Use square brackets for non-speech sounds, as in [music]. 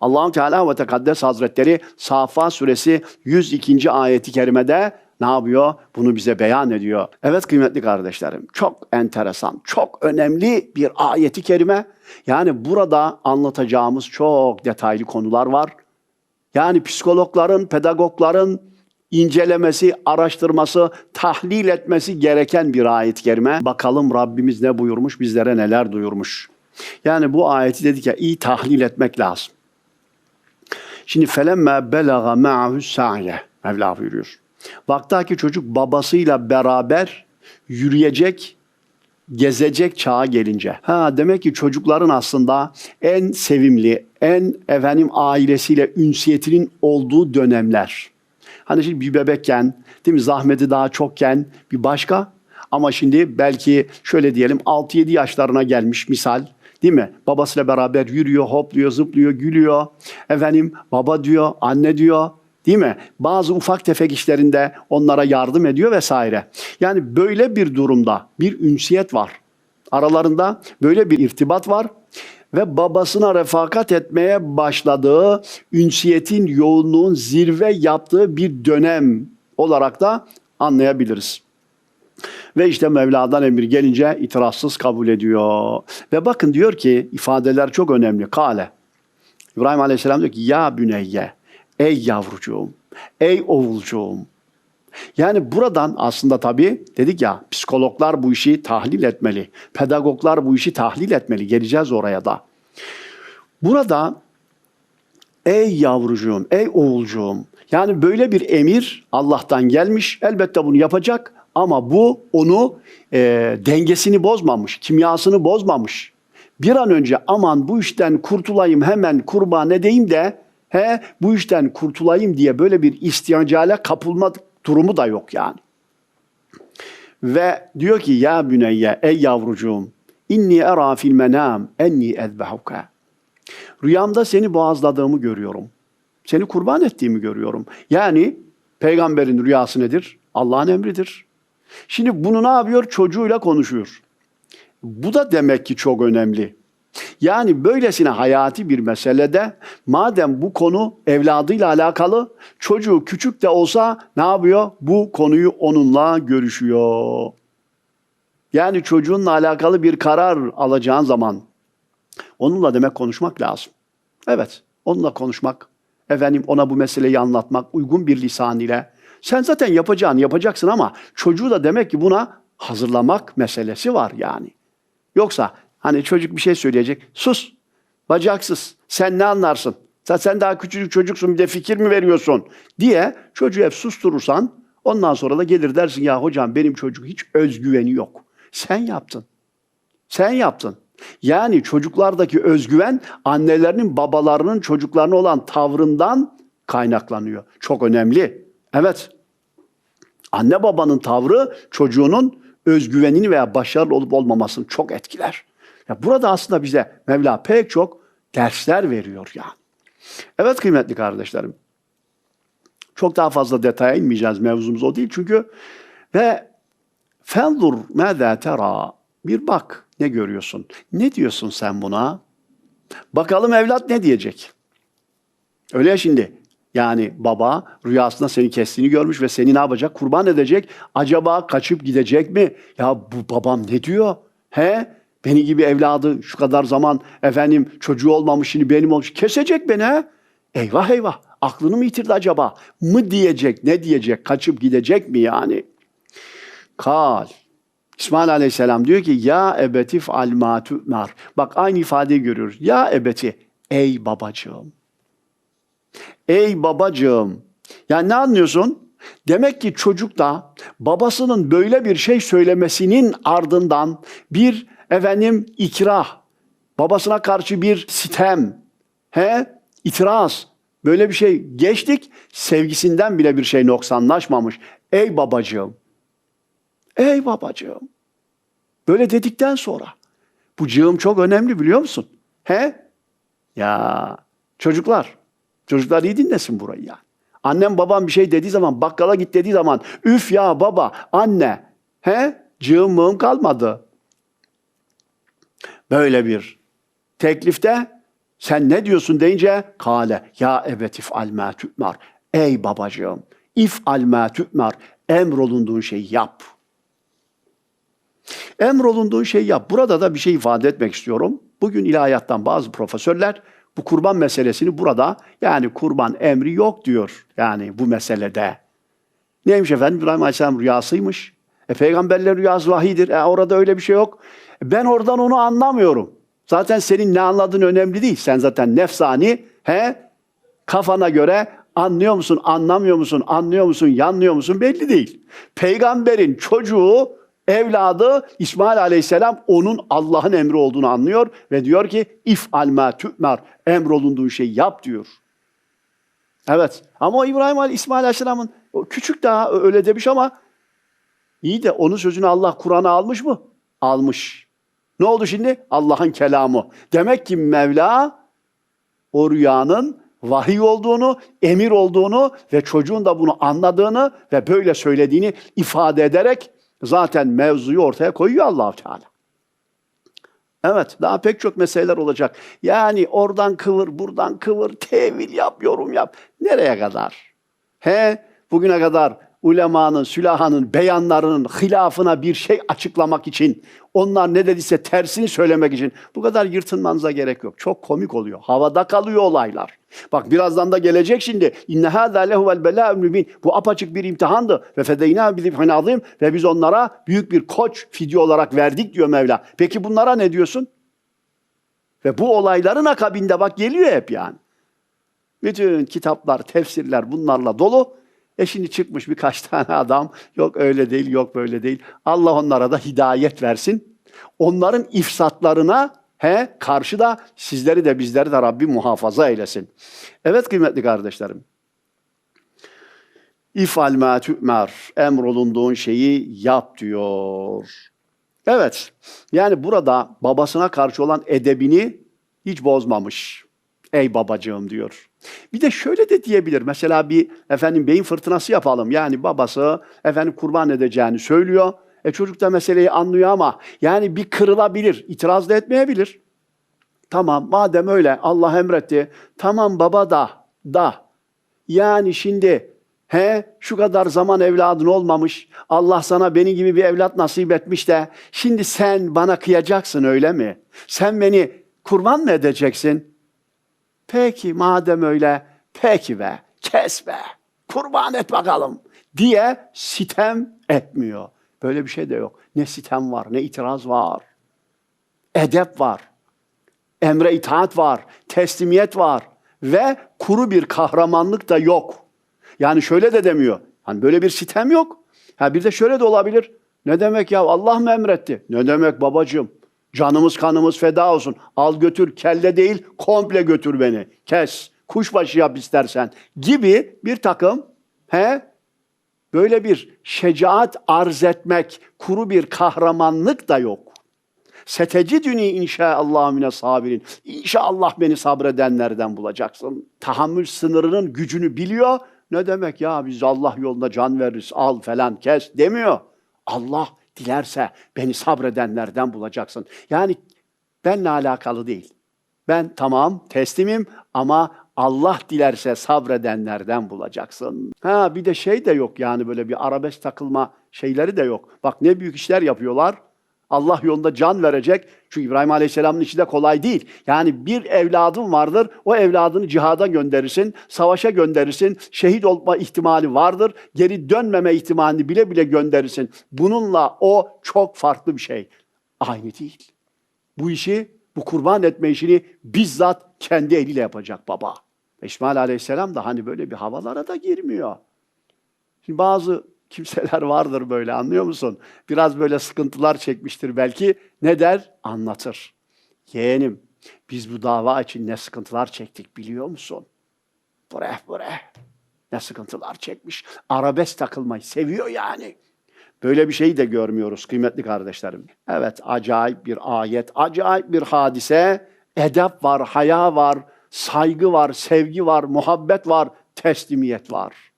Allahu Teala ve Tekaddes Hazretleri Safa suresi 102. ayeti kerimede ne yapıyor? Bunu bize beyan ediyor. Evet kıymetli kardeşlerim, çok enteresan, çok önemli bir ayeti kerime. Yani burada anlatacağımız çok detaylı konular var. Yani psikologların, pedagogların incelemesi, araştırması, tahlil etmesi gereken bir ayet-i kerime. Bakalım Rabbimiz ne buyurmuş, bizlere neler duyurmuş. Yani bu ayeti dedik ya iyi tahlil etmek lazım. Şimdi felemme belaga ma'ahu sa'ye Mevla buyuruyor. Vaktaki çocuk babasıyla beraber yürüyecek, gezecek çağa gelince. Ha demek ki çocukların aslında en sevimli, en efendim ailesiyle ünsiyetinin olduğu dönemler. Hani şimdi bir bebekken, değil mi zahmeti daha çokken bir başka ama şimdi belki şöyle diyelim 6-7 yaşlarına gelmiş misal değil mi? Babasıyla beraber yürüyor, hopluyor, zıplıyor, gülüyor. Efendim baba diyor, anne diyor. Değil mi? Bazı ufak tefek işlerinde onlara yardım ediyor vesaire. Yani böyle bir durumda bir ünsiyet var. Aralarında böyle bir irtibat var ve babasına refakat etmeye başladığı ünsiyetin yoğunluğun zirve yaptığı bir dönem olarak da anlayabiliriz. Ve işte Mevla'dan emir gelince itirazsız kabul ediyor. Ve bakın diyor ki ifadeler çok önemli. Kale. İbrahim Aleyhisselam diyor ki ya büneyye, ey yavrucuğum, ey oğulcuğum. Yani buradan aslında tabii dedik ya psikologlar bu işi tahlil etmeli. Pedagoglar bu işi tahlil etmeli. Geleceğiz oraya da. Burada ey yavrucuğum, ey oğulcuğum. Yani böyle bir emir Allah'tan gelmiş. Elbette bunu yapacak ama bu onu e, dengesini bozmamış, kimyasını bozmamış. Bir an önce aman bu işten kurtulayım hemen kurban edeyim de he bu işten kurtulayım diye böyle bir istiyacale kapılma durumu da yok yani. Ve diyor ki ya büneyye ey yavrucuğum inni era fil menam enni ezbehuka. Rüyamda seni boğazladığımı görüyorum. Seni kurban ettiğimi görüyorum. Yani peygamberin rüyası nedir? Allah'ın emridir. Şimdi bunu ne yapıyor? Çocuğuyla konuşuyor. Bu da demek ki çok önemli. Yani böylesine hayati bir meselede madem bu konu evladıyla alakalı çocuğu küçük de olsa ne yapıyor? Bu konuyu onunla görüşüyor. Yani çocuğunla alakalı bir karar alacağın zaman onunla demek konuşmak lazım. Evet, onunla konuşmak, efendim ona bu meseleyi anlatmak uygun bir lisan ile. Sen zaten yapacağını yapacaksın ama çocuğu da demek ki buna hazırlamak meselesi var yani. Yoksa hani çocuk bir şey söyleyecek, sus, bacaksız, sen ne anlarsın? Sen, sen daha küçücük çocuksun bir de fikir mi veriyorsun diye çocuğu hep susturursan ondan sonra da gelir dersin ya hocam benim çocuk hiç özgüveni yok. Sen yaptın. Sen yaptın. Yani çocuklardaki özgüven annelerinin babalarının çocuklarına olan tavrından kaynaklanıyor. Çok önemli. Evet. Anne babanın tavrı çocuğunun özgüvenini veya başarılı olup olmamasını çok etkiler. Ya burada aslında bize Mevla pek çok dersler veriyor yani. Evet kıymetli kardeşlerim. Çok daha fazla detaya inmeyeceğiz. Mevzumuz o değil çünkü ve Fendur mâzâ tera. Bir bak ne görüyorsun? Ne diyorsun sen buna? Bakalım evlat ne diyecek? Öyle ya şimdi. Yani baba rüyasında seni kestiğini görmüş ve seni ne yapacak? Kurban edecek. Acaba kaçıp gidecek mi? Ya bu babam ne diyor? He? Beni gibi evladı şu kadar zaman efendim çocuğu olmamış şimdi benim olmuş. Kesecek beni he? Eyvah eyvah. Aklını mı yitirdi acaba? Mı diyecek? Ne diyecek? Kaçıp gidecek mi yani? Kal. İsmail Aleyhisselam diyor ki ya ebetif al ma tu'mar. Bak aynı ifadeyi görüyoruz. Ya ebeti ey babacığım. Ey babacığım. Yani ne anlıyorsun? Demek ki çocuk da babasının böyle bir şey söylemesinin ardından bir efendim ikrah, babasına karşı bir sitem, he, itiraz, böyle bir şey geçtik, sevgisinden bile bir şey noksanlaşmamış. Ey babacığım, ey babacığım. Böyle dedikten sonra, bu cığım çok önemli biliyor musun? He? Ya çocuklar, çocuklar iyi dinlesin burayı ya. Annem babam bir şey dediği zaman, bakkala git dediği zaman, üf ya baba, anne, he? Cığım mığım kalmadı. Böyle bir teklifte Sen ne diyorsun deyince kale ya evet if'al ma tu'mar. Ey babacığım if'al ma tu'mar. Emrolunduğun şeyi yap. Emrolunduğun şeyi yap. Burada da bir şey ifade etmek istiyorum. Bugün ilahiyattan bazı profesörler bu kurban meselesini burada yani kurban emri yok diyor. Yani bu meselede. Neymiş efendim? İbrahim Aleyhisselam rüyasıymış. E peygamberler rüyası vahidir. E orada öyle bir şey yok. Ben oradan onu anlamıyorum. Zaten senin ne anladığın önemli değil. Sen zaten nefsani, he? Kafana göre anlıyor musun, anlamıyor musun, anlıyor musun, yanlıyor musun belli değil. Peygamberin çocuğu, evladı İsmail Aleyhisselam onun Allah'ın emri olduğunu anlıyor ve diyor ki if alma tü'mer emrolunduğun şeyi yap diyor. Evet. Ama İbrahim Ali, İsmail Aleyhisselam'ın küçük daha öyle demiş ama iyi de onun sözünü Allah Kur'an'a almış mı? Almış. Ne oldu şimdi? Allah'ın kelamı. Demek ki Mevla o rüyanın vahiy olduğunu, emir olduğunu ve çocuğun da bunu anladığını ve böyle söylediğini ifade ederek zaten mevzuyu ortaya koyuyor Allahu Teala. Evet, daha pek çok meseleler olacak. Yani oradan kıvır, buradan kıvır, tevil yap, yorum yap. Nereye kadar? He, bugüne kadar ulemanın, sülahanın beyanlarının hilafına bir şey açıklamak için, onlar ne dediyse tersini söylemek için bu kadar yırtınmanıza gerek yok. Çok komik oluyor. Havada kalıyor olaylar. Bak birazdan da gelecek şimdi. İnne hâzâ lehuvel belâ'un mübin. Bu apaçık bir imtihandı. Ve fedeynâ bizibhin azîm. Ve biz onlara büyük bir koç fidye olarak verdik diyor Mevla. Peki bunlara ne diyorsun? Ve bu olayların akabinde bak geliyor hep yani. Bütün kitaplar, tefsirler bunlarla dolu. E şimdi çıkmış birkaç [laughs] tane adam, yok öyle değil, yok böyle değil. Allah onlara da hidayet versin. Onların ifsatlarına he, karşı da sizleri de bizleri de Rabbim muhafaza eylesin. Evet kıymetli kardeşlerim. İfal ma tü'mer, emrolunduğun şeyi yap diyor. Evet, yani burada babasına karşı olan edebini hiç bozmamış. Ey babacığım diyor. Bir de şöyle de diyebilir. Mesela bir efendim beyin fırtınası yapalım. Yani babası efendim kurban edeceğini söylüyor. E çocuk da meseleyi anlıyor ama yani bir kırılabilir. itiraz da etmeyebilir. Tamam madem öyle Allah emretti. Tamam baba da da. Yani şimdi he şu kadar zaman evladın olmamış. Allah sana beni gibi bir evlat nasip etmiş de şimdi sen bana kıyacaksın öyle mi? Sen beni kurban mı edeceksin? Peki madem öyle, peki be, kes be, kurban et bakalım diye sitem etmiyor. Böyle bir şey de yok. Ne sitem var, ne itiraz var. Edep var. Emre itaat var, teslimiyet var ve kuru bir kahramanlık da yok. Yani şöyle de demiyor. Hani böyle bir sitem yok. Ha bir de şöyle de olabilir. Ne demek ya Allah mı emretti? Ne demek babacığım? Canımız kanımız feda olsun. Al götür kelle değil komple götür beni. Kes. Kuşbaşı yap istersen. Gibi bir takım he böyle bir şecaat arz etmek, kuru bir kahramanlık da yok. Setecidüni inşaallah mine sabirin. İnşallah beni sabredenlerden bulacaksın. Tahammül sınırının gücünü biliyor. Ne demek ya biz Allah yolunda can veririz al falan kes demiyor. Allah dilerse beni sabredenlerden bulacaksın. Yani benle alakalı değil. Ben tamam teslimim ama Allah dilerse sabredenlerden bulacaksın. Ha bir de şey de yok yani böyle bir arabesk takılma şeyleri de yok. Bak ne büyük işler yapıyorlar. Allah yolunda can verecek. Çünkü İbrahim Aleyhisselam'ın işi de kolay değil. Yani bir evladın vardır. O evladını cihada gönderirsin, savaşa gönderirsin. Şehit olma ihtimali vardır. Geri dönmeme ihtimalini bile bile gönderirsin. Bununla o çok farklı bir şey. Aynı değil. Bu işi, bu kurban etme işini bizzat kendi eliyle yapacak baba. İsmail Aleyhisselam da hani böyle bir havalara da girmiyor. Şimdi bazı kimseler vardır böyle anlıyor musun? Biraz böyle sıkıntılar çekmiştir belki. Ne der? Anlatır. Yeğenim biz bu dava için ne sıkıntılar çektik biliyor musun? Bre bre. Ne sıkıntılar çekmiş. Arabesk takılmayı seviyor yani. Böyle bir şeyi de görmüyoruz kıymetli kardeşlerim. Evet acayip bir ayet, acayip bir hadise. Edep var, haya var, saygı var, sevgi var, muhabbet var, teslimiyet var.